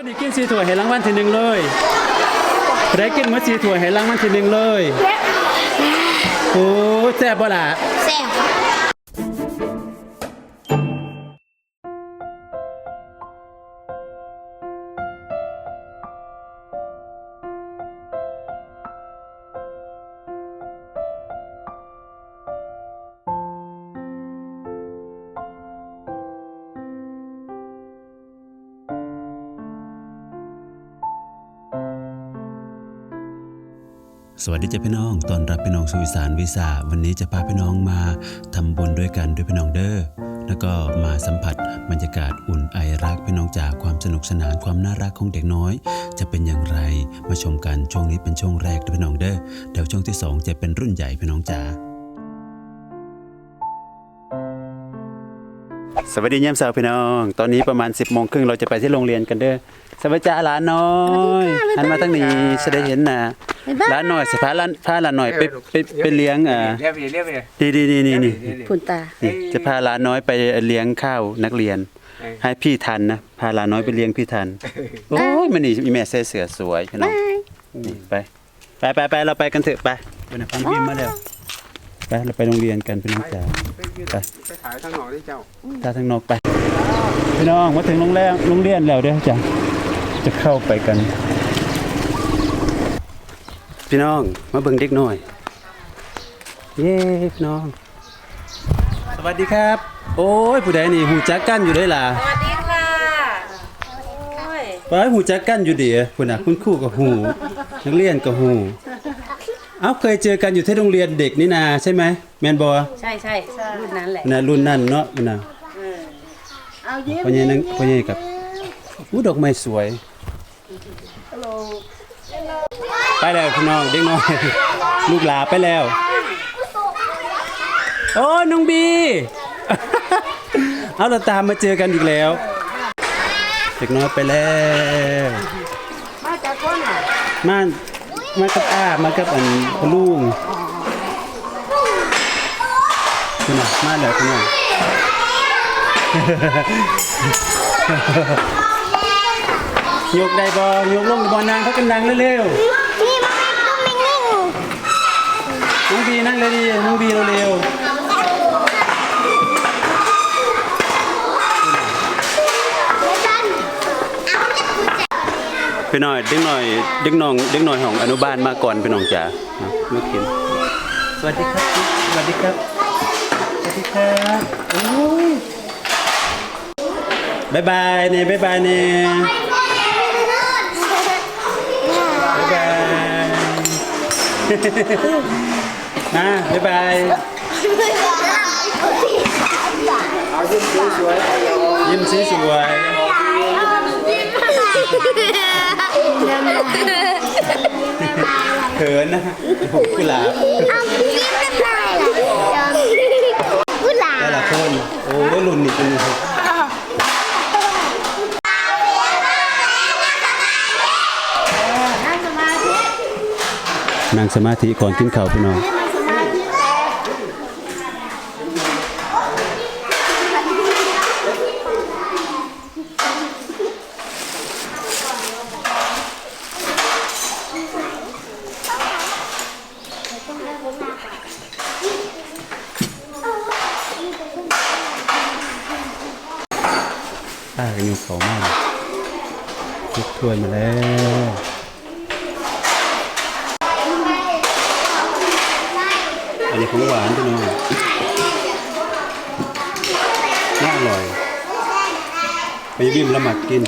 ตัวนี้กินสีถั่วยให้รางวัลทีหนึ่งเลยได้กินหมาสีถั่วยให้รางวัลทีหนึ่งเลย โอ้แซ่บบ่ล่ะ แซ่บ สวัสดีจ้าพี่น้อง ตอนรับพี่น้องสุวิสานวิสาวันนี้จะพาพี่น้องมาทำบุญด้วยกันด้วยพี่น้องเด้อ แล้วก็มาสัมผัสบรรยากาศอุ่นไอรักพี่น้องจากความสนุกสนานความน่ารักของเด็กน้อย จะเป็นอย่างไรมาชมกันช่วงนี้เป็นช่วงแรกด้วยพี่น้องเด้อ เดี๋ยวช่วงที่สองจะเป็นรุ่นใหญ่พี่น้องจ๋า วัสดียามเช้าพี่น้อง ตอนนี้ประมาณ 10บโมงครึ่งเราจะไปที่โรงเรียนกันเด้อสวัสดีจ้าหลานน้อยหันมาตั้งนี้จะได้เห็นหนะหลานน้อยสิพาหลานพาหลานน้อยไปไปไปเลี้ยงอ่าเรียบเรียบเรียบนี่นี่นี่นี่นี่พุนตานี่จะพาหลานน้อยไปเลี้ยงข้าวนักเรียน ให้พี่ทันนะพาหลานน้อยไปเลี้ยงพี่ทันโอ้ยมันนี่มีแม่ใส่เสื้อสวยพี่น้องนี่ไปไปไปไปเราไปกันเถอะไปไปนะพังพิมพ์มาแล้ว ไปเราไปโรงเรียนกันพี่น้องจ๋าไปไปถ่ายทางหนอที่เจ้าตาทางนอกไป พี่น้องมาถึงโรงแรมโรงเรียนแล้วเด้อจ้ะจะเข้าไปกัน พี่น้องมาเบิ่งเด็กหน่อย เย้พี่น้อง สวัสดีครับ โอ้ยผู้ใดนี่หูจักกันอยู่ได้ล่ะสวัสดีค่ะโอ้ยไปหูจักกันอยู่เดียคุณน่ะคุณครูกับหูนักเรียนกับหู เอ้าเคยเจอกันอยู่ที่โรงเรียนเด็กนี่นาใช่ไหมแมนบอใช่ใช่รุ่นนั้นแหละนะรุ่นนั่นเนาะมันน่ะเอายิ้มพ่อใหญ่นั่งพ่อใหญ่กับอู้ดอกไม้สวยไปแล้วพี่น้องเด็กน้อยลูกหลาไปแล้ว โอ้น้องบี เอาเราตามมาเจอกันอีกแล้ว เด็กน้อยไปแล้ว มาจากคนอะมา มากับอามากับอันพะลุงคุณน่ะมาแล้วคุณน่ะยกได้บ่ยกลงได้บ่นางเขากันนางเร็วนี่มันต้องไม่นิ่งๆน้องบีนั่งเลยดิน้องบีเร็วๆ พี่น้อยเด็กหน่อยเด็กน้องเด็กน้อยของอนุบาลมาก่อนพี่น้องจ๋าเนาะมากินสวัสดีครับสวัสดีครับสวัสดีครับโอ้ยบายบายเนี่ยบายบายเนี่ยบายบายมาบายบายเอายิ้มสวยยิ้มสสวย เขินนะฮะกุหลาบเอายิ้มกันได้ล่ะกุหลาบแต่ละคนโอ้ได้รุ่นนี่เป็นไงนั่งสมาธิก่อนกินข้าวพี่น้อง ป้ากันอยู่ เขามากยกถ้วยมาแล้วอันนี้ของหวานพี่น้องน่าอร่อย ไปบิมละหมักกิน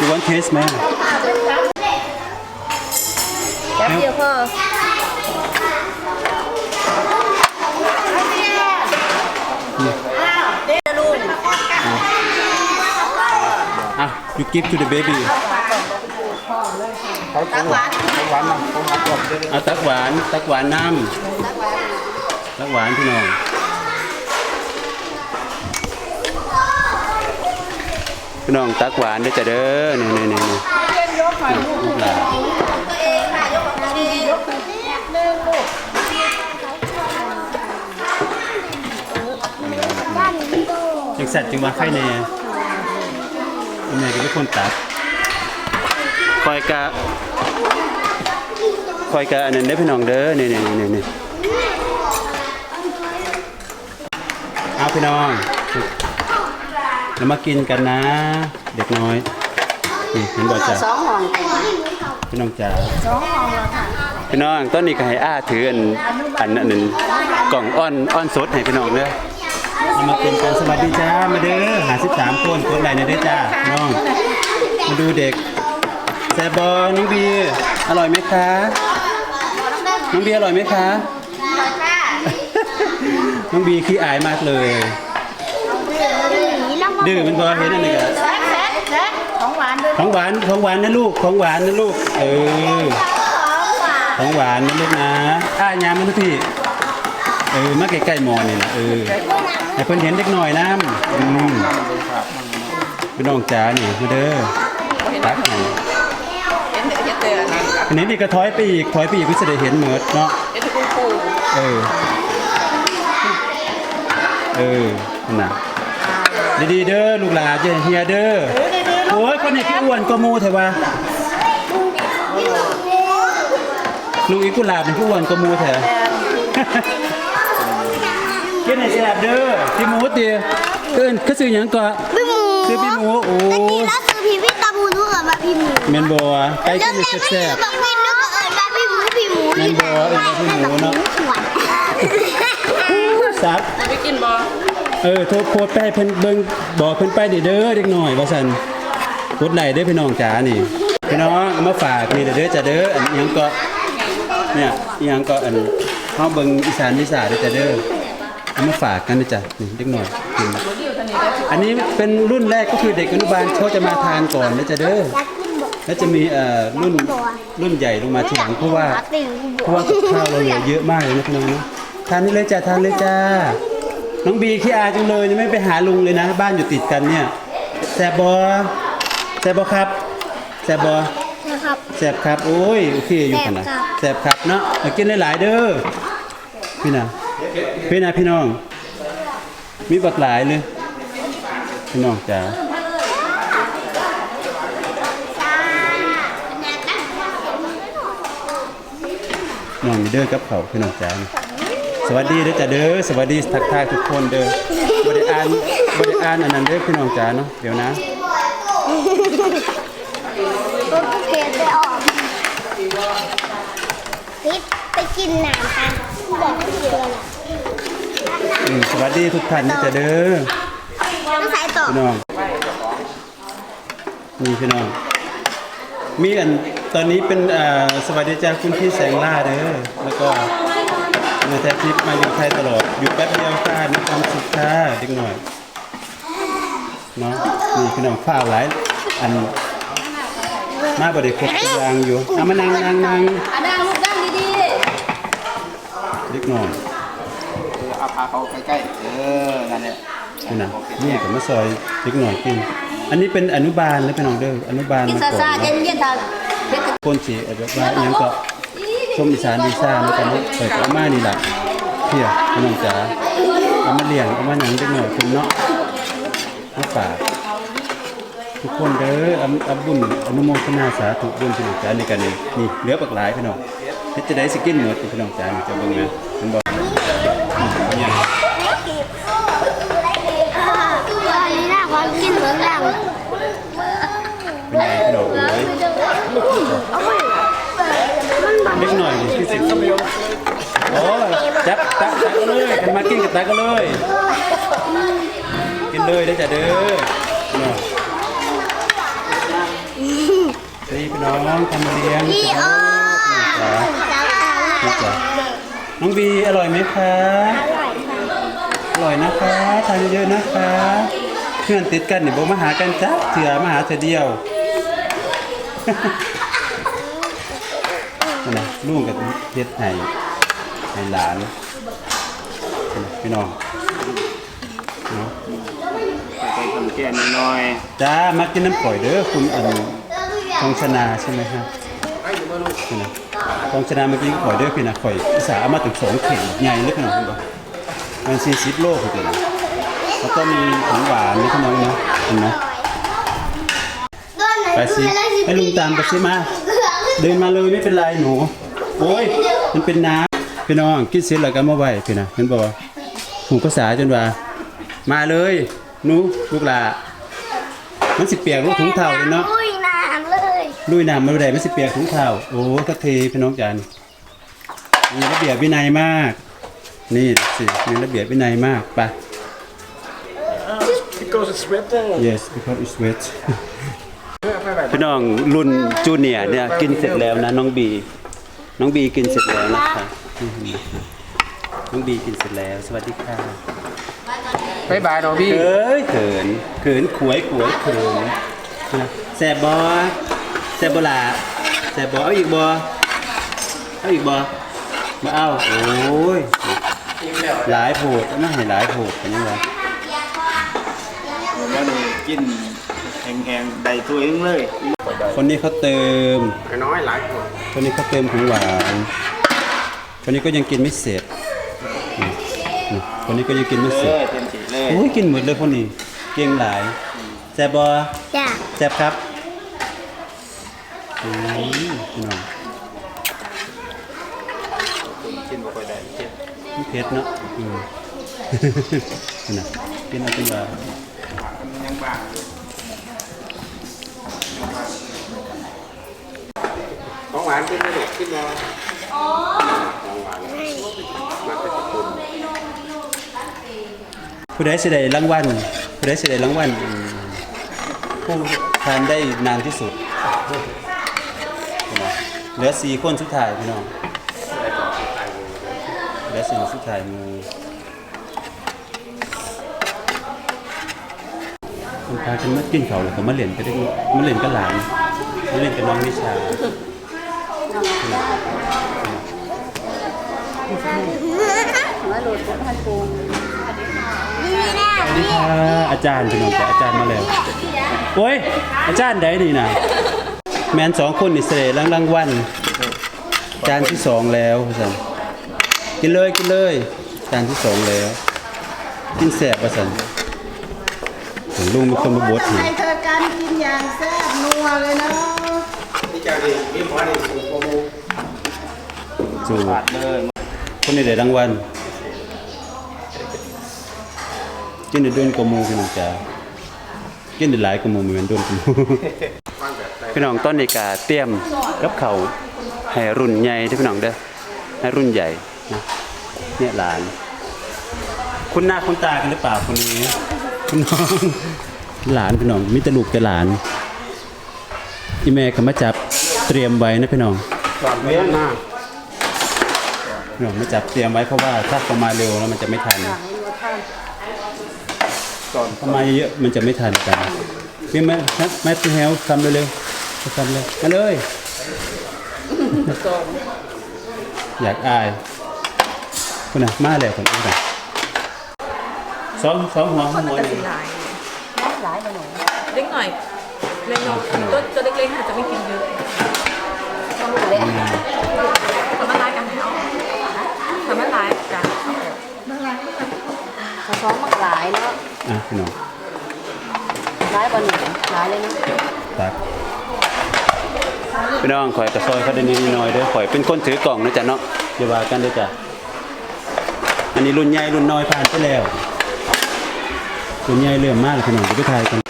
You want taste ไหมแป๊บเดียวพอ อะ you give to the baby ๆเขาของหวานของหวานนะของหวานกรอบเลยเอาตักหวานตักหวานน้ำตักหวานพี่น้องพี่น้องตักหวานด้วยจ้ะเด้อนี่นี่นี่นี่ลูกหลานยังแสัตว์จึงว่าไข่แน่ แม่ก็เป็นคนตัดคอยกะคอยกะอันนั้นได้พี่น้องเด้อนี่นี่นี่นี่เอาพี่น้องเรามากินกันนะ เด็กน้อยนี่เห็นบ่จ้ะสองห้องพี่น้องจ๋าสองห้องแล้วค่ะพี่น้องต้นนี้ก็ให้อ้าถืออันอันอันนั้นกล่องอ้อนอ้อนสดให้พี่น้องเด้อ เอามากินกันสวัสดีจ้ามาเด้อหาสิบสามคนคนไหนเนี่ยเด้อจ้าน้องมาดูเด็กแซบบอน้องบีอร่อยไหมคะน้องบีอร่อยไหมคะน้องบีขี้อายมากเลยดื้อมันบอเห็นอันนี้ก็แซ่บแซ่บแซ่บของหวานด้วยของหวานของหวานนะลูกของหวานนะลูกเออของหวานนะลูกนะอ้ายามมันทุกทีเออมาใกล้ๆหมอนี่นะเออ ให้เพิ่นเห็นเด็กหน่อยน้ำอืมพี่น้องจ๋านี่มาเด้อตักให้เห็นเห็นเตือนอันนี้นี่ก็ถอยไปอีกถอยไปอีกเพิ่นจะได้เห็นเหมือดเนาะ เห็นคุณครูเออ เออนั่นน่ะดีๆเด้อลูกหลานจะเฮียเด้อโอ้ยคนนี้คืออ้วนกว่าหมูเถอะวะลูกอีกุหลาบเป็นผู้อ้วนกว่าหมูเถอะ กินไหนสิลาบเด้อพี่หมูตีเอิ้นเขาซื้อหยังก็พี่หมูซื้อพี่หมูโอ้ตะกี้เราซื้อพี่พี่ตาบูนูกับมาพี่หมูแม่นบ่วะไปแล้วกินแต่แซ่บไม่มีบักวินนึกว่าเอิญมาพี่หมูพี่หมูแม่นบ่เอิ้นว่าพี่หมูเนาะสวนๆซับไปกินบ่เออโทรโพสต์ไปให้เพิ่นเบิ่งบอกเพิ่นไปเด้อเด้อเด็กน้อยว่าซั่นกดไลค์เด้อพี่น้องจ๋านี่พี่น้องเอามาฝากนี่เด้อเด้อจ้ะเด้ออันอิหยังก็เนี่ยอิหยังก็อันเฮาเบิ่งอีสานวิสาเด้อจ้ะเด้อ เอามาฝากกันนะจ๊ะนี่เด็กน้อยกินอันนี้เป็นรุ่นแรกก็คือเด็กอนุบาลเขาจะมาทานก่อนนะจ๊ะเด้ออยากกินบ่แล้วจะมีเอ่อรุ่นรุ่นใหญ่ลงมาทีหลังเพราะว่าติ่งเพราะว่ากับข้าวเราเหลือเยอะมากเลยนะพี่น้องนะทานนี่เลยจ้ะทานเลยจ้า น้องบีขี้อายจังเลยนี่ไม่ไปหาลุงเลยนะ บ้านอยู่ติดกันเนี่ยแซบบอแซบบอครับแซบบอนะครับแซบครับโอ้ยโอเคอยู่ขนาดแซบครับเนาะเอากินหลายๆเด้อพี่นะ พี่นะพี่น้อง มีบักหลายเลยพี่น้องจ้าน้องมีเด้อกับเขาพี่น้องจ้าสวัสดีเด้อจ้าเด้อสวัสดีทักทายทุกคนเด้อบริอ่านบริอ่านอันนั้นเด้อพี่น้องจ้าเนาะเดี๋ยวนะต้นเพชรไปออกพิษไปกินน้ำกันบอกไม่เชื่อเลย อืมสวัสดีทุกท่านนะจ๊ะเด้อต้องใส่ต่อพี่น้องนี่พี่น้อง มีอันตอนนี้เป็นอ่าสวัสดีจ้าคุณพี่แสงล่าเด้อแล้วก็มาแทบทิพย์มาอยู่ไทยตลอด อยู่แป๊บเดียวค่ะมีความสุขค่ะเด็กหน่อยเนาะนี่พี่น้องข้าวหลายอันมาบ่ได้ครบทุกอย่างอยู่เอามานั่งนั่งนั่งอะนั่งลูกนั่งดีเด็กหน่อย เอาพาเขาใกล้ๆ เออ นั่นแหละนี่นะนี่กับมาซอยเด็กหน่อยกิน อันนี้เป็นอนุบาลนะพี่น้องเด้ออนุบาลๆกินมาซาก่อนซาเนาะเย็นๆทานเผ็ดคนสีอาจจะว่าอหยังก็ชมอีสานดีซ่าแล้วกันเนาะเปิดเอามานี่ล่ะเพียพี่น้องจ๋าเอามาเลี้ยงเอามาหนังจักหน่อยคุณเนาะมาฝากทุกคนเด้ออำอำบุญอนุโมทนาสาธุบุญพี่น้องจ๋าในกันนี่นี่เหลือปักหลายพี่น้องเฮ็ดจะได้สิกินหมดพี่น้องจ๋านี่จะเบิ่งนะมันบอกเนี่ย ตัวนี้น่าความกินเหมือนกัน เป็นไงพี่น้องเอ้ย เล็กหน่อยนี่คือสิโอ้จับตักตักก็เลยกันมากินกับตักก็เลย กินเลยได้จ้ะเด้อนี่พี่น้องทำมาเลี้ยงพี่จ้อ้อจ้ะจ้านี่จ้ะองบีอร่อยไหมคะ อร่อยนะคะทานเยอะๆนะคะเพื่อนติดกันเนี่บ่มาหากันจ้ะเถื่อมาหาเธอเดียว นั่นนะลูกกับเฮ็ดให้ให้หลานนั่นน่ะพี่น้องเนาะไปทำแก้นน้อยจ้ามากินน้ำปล่อยเด้อคุณอันทองชนาใช่ไหมฮะนี่นะทองชนามากินปล่อยเด้อพี่นะปล่อยอุตส่าห์เอามาถึงสองเข่งใหญ่เลยพี่น้องคุณบอกมันสี่สิบโลคุณตัวนะแล้วก็มีของหวานนี่ขนมนะเห็นไหมไปสิให้ลุงตามไปสิมา เดินมาเลยไม่เป็นไรหนู โอ้ย มันเป็นน้ำพี่น้องกินเสร็จแล้วก็มาไหวพี่นะเห็นบอกหูภาษาจนว่า มาเลยหนูลูกหลามันสิเปียกลูกถุงเท้าเลยเนาะลุยน้ำเลยลุยน้ำมาได้มันสิเปียกถุงเท้าโอ้ทักทีพี่น้องจันมีระเบียบวินัยมาก นี่สิมีระเบียบวินัยมากไป because it's sweating yes because it's wet พี่น้องรุ่นจูเนียร์เนี่ยกินเสร็จแล้วนะน้องบี น้องบีกินเสร็จแล้วนะคะอื้อหือน้องบีกินเสร็จแล้ว สวัสดีค่ะบายบายน้องพี่เอ้ยเขินเขินขวยขวยเขินนะแสบบอแสบบลาแสบบอเอาอีกบอเอาอีกบอมาเอาโอ้ยหลายโผดไม่ให้หลายโผดเป็นยังไงแล้วนี่กิน แห้งๆได้ตัวเองเลยคนนี้เขาเติม น้อยหลายคนคนนี้เขาเติมของหวานคนนี้ก็ยังกินไม่เสร็จอืมอืมคนนี้ก็ยังกินไม่เสเลร็จยเต็มที่เลยโอ้ยกินหมดเลยคนนี้เก่งหลายแซ่บบอจ้ะแซ่บครับอืมพี่น้องกินบ่ค่อยได้เจ็บมันเผ็ดเนาะอืม นี่นะกินเอาเป็นว่ายังบางอยู่ ของ หวานกินไม่ถูกกินมาของหวานมาเป็นตุ่มผู้ใดสิได้รางวัลผู้ใดสิได้รางวัลอืมผู้ทานได้นานที่สุดนี่นะเหลือสี่คนสุดท้ายพี่น้องเหลือสี่คนสุดท้ายมือคนพากันมากินเขาวแล้วก็มาเล่นไปได้มาเล่นกับหลานมาเล่นกับน้องนิชา มาหลุดกับพันปูนี่แน่สวัสดีค่ะอาจารย์พี่น้องจ้ะอาจารย์มาแล้วโอ้ยอาจารย์ใดนี่นะแมนสองคนนี่เสด็จรางวัลจานที่สองแล้วสันกินเลยกินเลยจานที่สองแล้ว กินแสบประสันถึงลุงมีคนมาบดหิให้เธอการกินอย่างแซ่บนัวเลยเนาะ จ้าดีมีหมอดีสูงกว่าหมูจูบาดเลยคนนี้ได้รางวัลกินได้ด้วนกว่าหมูพี่น้องจ้ากินได้หลายกว่าหมูเหมือนด้วนกว่าหมูพี่น้องต้นนี้กาเตรียมกับเขาวให้รุ่นใหญ่ที่พี่น้องเด้อให้รุ่นใหญ่นะเนี่ยหลาน คุณหน้าคุณตากันหรือเปล่าคนนี้คุณน้อง หลานพี่น้องมิตรลูกแต่หลาน อีแม่ก็มาจับเตรียมไว้นะพี่น้องเลี้ยงหน้าพี่น้องมาจับเตรียมไว้เพราะว่าถ้าเขามาเร็วแล้วมันจะไม่ทันก่อนถ้ามเยอะมันจะไม่ทันกันพี่แม่แม่พี่แฮวทำเร็วๆทำเลยมาเลย อยากอายคุณน่ะมาแล้วคนอื่นน่ะสองสองหัวหัวหนึ่งหลายหลายมาหนูเล็กหน่อย เล็กน้อยตัวตัวเล็กๆอาจจะไม่กินเยอะต้องลูกเล็กทำมันลายกันเอาทำมันลายกันเอาซ้อมมากหลายเนาะอะพี่น้องหลายกว่าหนึ่งหลายเลยเนาะตักพี่น้องข่อยกระซอยเขาได้นิดหน่อยเด้อข่อยเป็นคนถือกล่องนะจ๊ะเนาะอย่าว่ากันเด้อจ้ะอันนี้รุ่นใหญ่รุ่นน้อยผ่านไปแล้วรุ่นใหญ่เริ่มมากแล้วพี่น้องจะไปทายกัน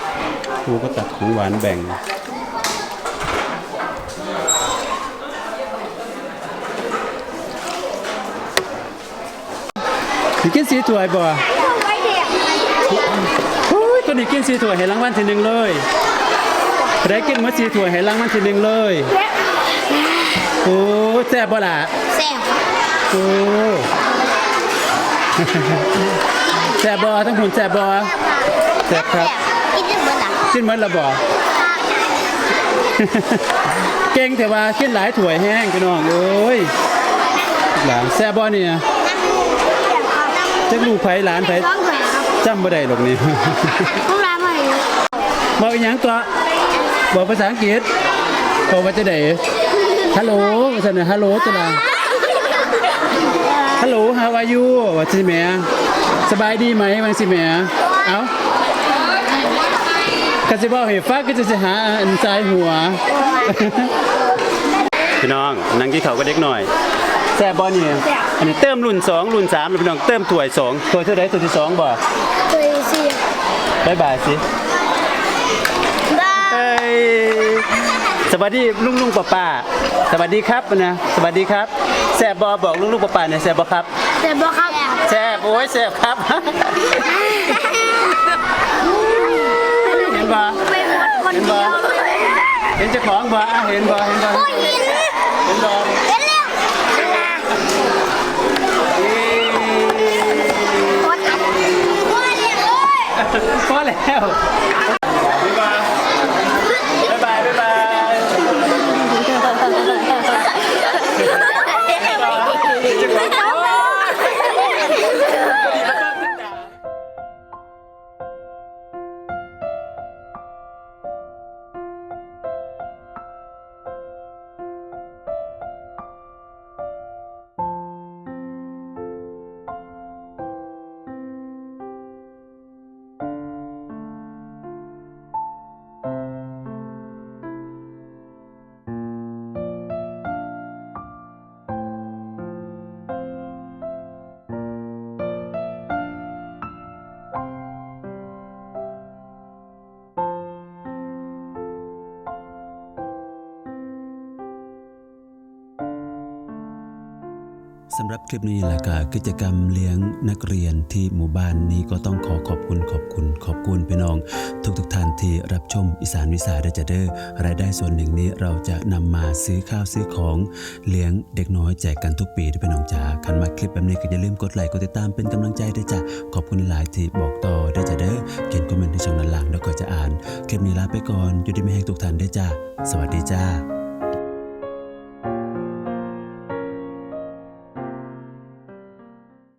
ครูก็ตัดของหวานแบ่ง สิกินสีถ้วยบ่ไว้เด็กโอ้ยตัวนี้กินสีถ้วยให้รางวัลทีหนึ่งเลยได้กินมาสีถ้วยให้รางวัลทีหนึ่งเลย โอ้ยแซ่บบ่ล่ะแซ่บโอ้แซ่บบ่ทั้งหุ่นแซ่บบ่แซ่บครับกินได้ เหมือนหลังกินหมดและบ่เก่งแต่ว่ากินหลายถ้วยแห้งพี่น้องโอ้ยหลานแซ่บบ่เนี่ยนั่งนั่งจักลูกไผหลานไผร้องแหวนครับจำบ่ได้หรอกนี่ห้องน้ำอะไรบอกอีหยังตัวบอกภาษาอังกฤษบอกว่าจะได้ฮัลโหลว่าซั่นน่ะฮัลโหลตัวละฮัลโหล how are you ว่าสิแหม่สบายดีไหมว่าสิแหม่ตัวเอ้า ก็สิบอกให้ฟังก็จะสิหาอันสายหัว พี่น้องนั่งกินข้าวก็เด็กหน่อยแซ่บบ่นี่อันนี้เติมรุ่น2รุ่น3แล้วพี่น้องเติมถ้วย2ถ้วยเท่าใดถ้วยที่2บ่ตัวสี่บ๊ายบายสิบ้าเอ้ยสวัสดีลุงลุงป้าป้าสวัสดีครับนะสวัสดีครับแซ่บบ่บอกลุงลุงป้าป้าหน่อยแซ่บบ่ครับแต่บอกครับ แซ่บโอ้ยแซ่บครับเห็น บ่ไปหมดคนเดียวเลยเห็นเจ้าของบ่อะเห็นบ่เห็นบ่โอ้ยยินเห็นบ่เห็นแล้วโคตรอัดโคตรเรียกเลยพอแล้ว สำหรับคลิปนี้หละก็กิจกรรมเลี้ยงนักเรียนที่หมู่บ้านนี้ก็ต้องขอขอบคุณขอบคุณขอบคุณพี่น้อง ทุกทุกท่านที่รับชมอีสานวิสาได้จะเด้อรายได้ส่วนหนึ่งนี้เราจะนำมาซื้อข้าวซื้อของเลี้ยงเด็กน้อยแจกกันทุกปีด้วยพี่น้องจ๋าคันมาคลิปแบบนี้ก็อย่าลืมกดไลค์กดติดตามเป็นกำลังใจด้จ้ะขอบคุณหลายที่บอกต่อได้จะเด้อเขียนคอมเมนต์ในช่องด้านล่างแล้วก็จะอ่าน คลิปนี้ลาไปก่อนอยู่ดีไม่แห้งทุกท่านได้จ้ะสวัสดีจ้า